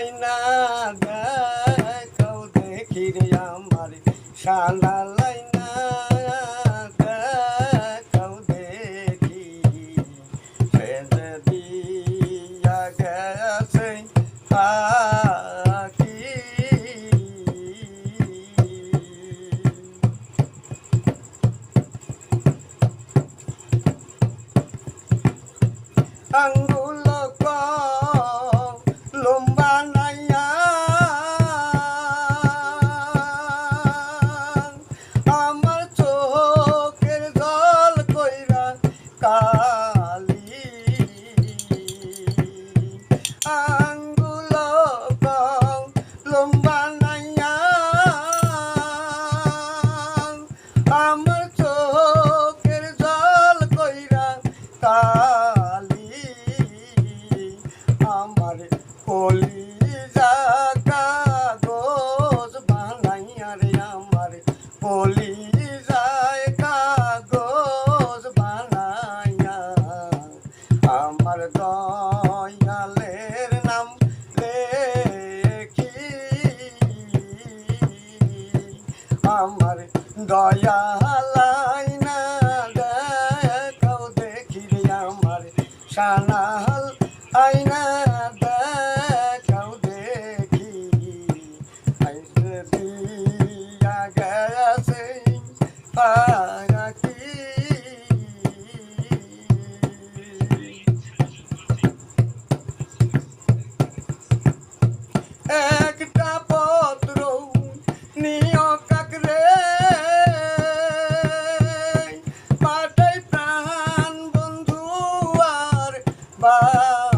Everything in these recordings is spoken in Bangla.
লাইনা দেখাও দেখি রে আমার শালা লাইনা দেখি সে যে দিয়া গেছে ফাঁকি আঙ্গুল লম্বা নাইয়া আমার চোখের জল কইরা কালি আমার কলি জাগা বানাইয়া রে, আমার কলি যায় কাগজ বানাইয়া। আমার দয়ালের আমার দয়ালাই না দেখাও দেখি আমার সানাল আইনা দেখাও দেখি। আইসে দিয়া গেছে পারাকি কাকরে পাঠাই প্রাণ বন্ধু আর বাড়ি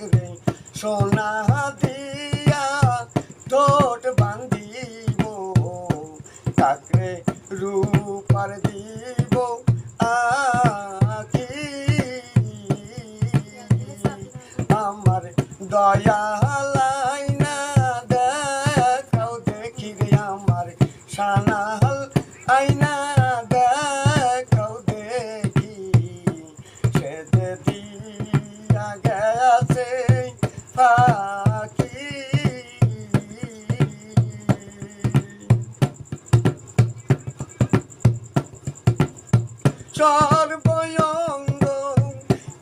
কাকরে সোনা দিয়া ঠোঁট বান্ধিব কাকরে রূপার দিব আখি আমার দয়ালাই না দেখাও দেখি আমার সানাল আইনা ফাঁকি সর্বয়ঙ্গ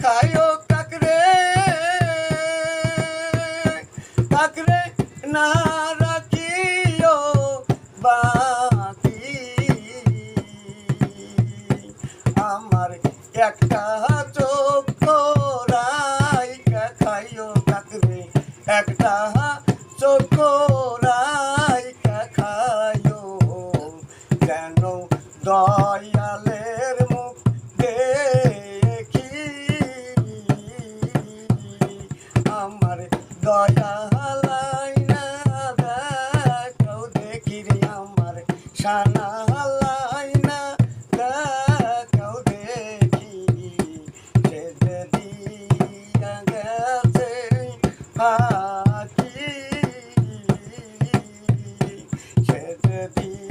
খায় কাকরে। কাকরে না রাখিও বাকি আমার একটা চোখ রাই খাইও একটা চোখরাই খায় কেন দয়ালের মুখ দেখি আমার দয়ালাই না দেখি আমার সানা be